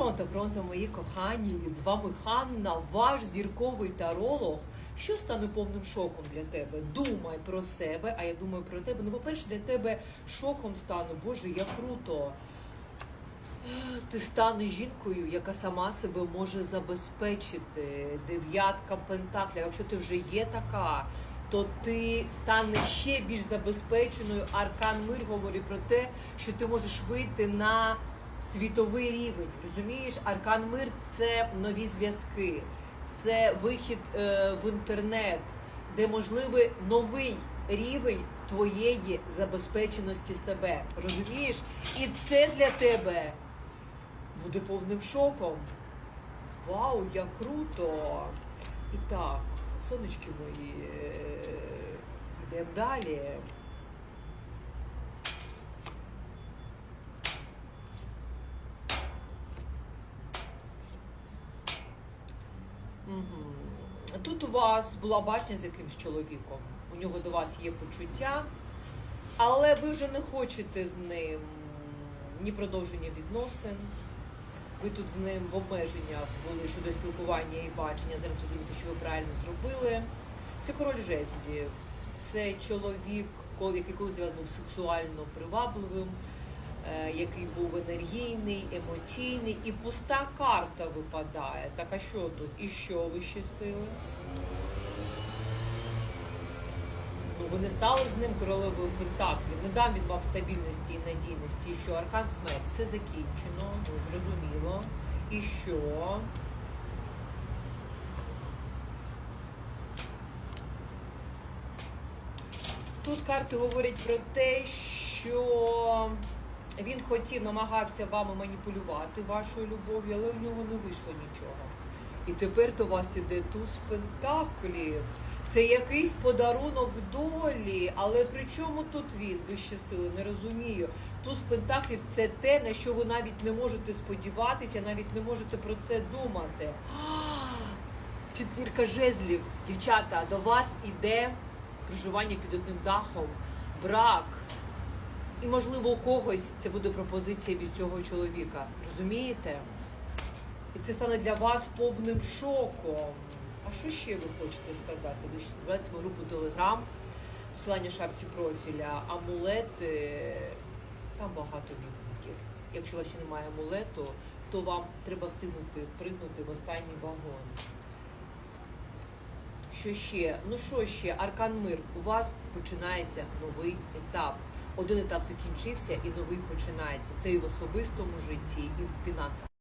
Пронто, пронто, мої кохані! З вами Ханна, ваш зірковий таролог. Що стане повним шоком для тебе? Думай про себе, а я думаю про тебе. Ну, по-перше, для тебе шоком стане, Боже, як круто. Ти станеш жінкою, яка сама себе може забезпечити. Дев'ятка пентаклів. Якщо ти вже є така, то ти станеш ще більш забезпеченою. Аркан Мир говорить про те, що ти можеш вийти на світовий рівень. Розумієш, Аркан Мир це нові зв'язки, це вихід е, в інтернет, де можливий новий рівень твоєї забезпеченості себе. Розумієш? І це для тебе буде повним шоком. Вау, як круто! І так, сонечки мої, е, йдемо далі. Тут у вас була башня з якимсь чоловіком. У нього до вас є почуття, але ви вже не хочете з ним ні продовження відносин. Ви тут з ним в обмеженнях були щодо спілкування і бачення. Зараз розумієте, що ви правильно зробили. Це король жезлів. Це чоловік, який колись для вас був сексуально привабливим, який був енергійний, емоційний, і пуста карта випадає. Так а що тут? І що вищі сили? Ну, ви не стали з ним королевою пентаклів. Не дам він вам стабільності і надійності. І що аркан смерть все закінчено, ну, зрозуміло. І що? Тут карти говорять про те, що він хотів, намагався вами маніпулювати вашою любов'ю, але в нього не вийшло нічого. І тепер до вас іде туз пентаклів. Це якийсь подарунок долі, але при чому тут він, вищі сили, не розумію. Туз пентаклів це те, на що ви навіть не можете сподіватися, навіть не можете про це думати. Четвірка жезлів, дівчата, до вас іде проживання під одним дахом, брак. І, можливо, у когось це буде пропозиція від цього чоловіка. Розумієте? І це стане для вас повним шоком. А що ще ви хочете сказати? Ви ж збираєте мою групу Телеграм, посилання шапці профіля, амулети. Там багато відгуків. Якщо у вас ще немає амулету, то вам треба встигнути пригнути в останній вагон. Що ще? Ну що ще? Аркан Мир. У вас починається новий етап. Один етап закінчився і новий починається. Це і в особистому житті, і в фінансах.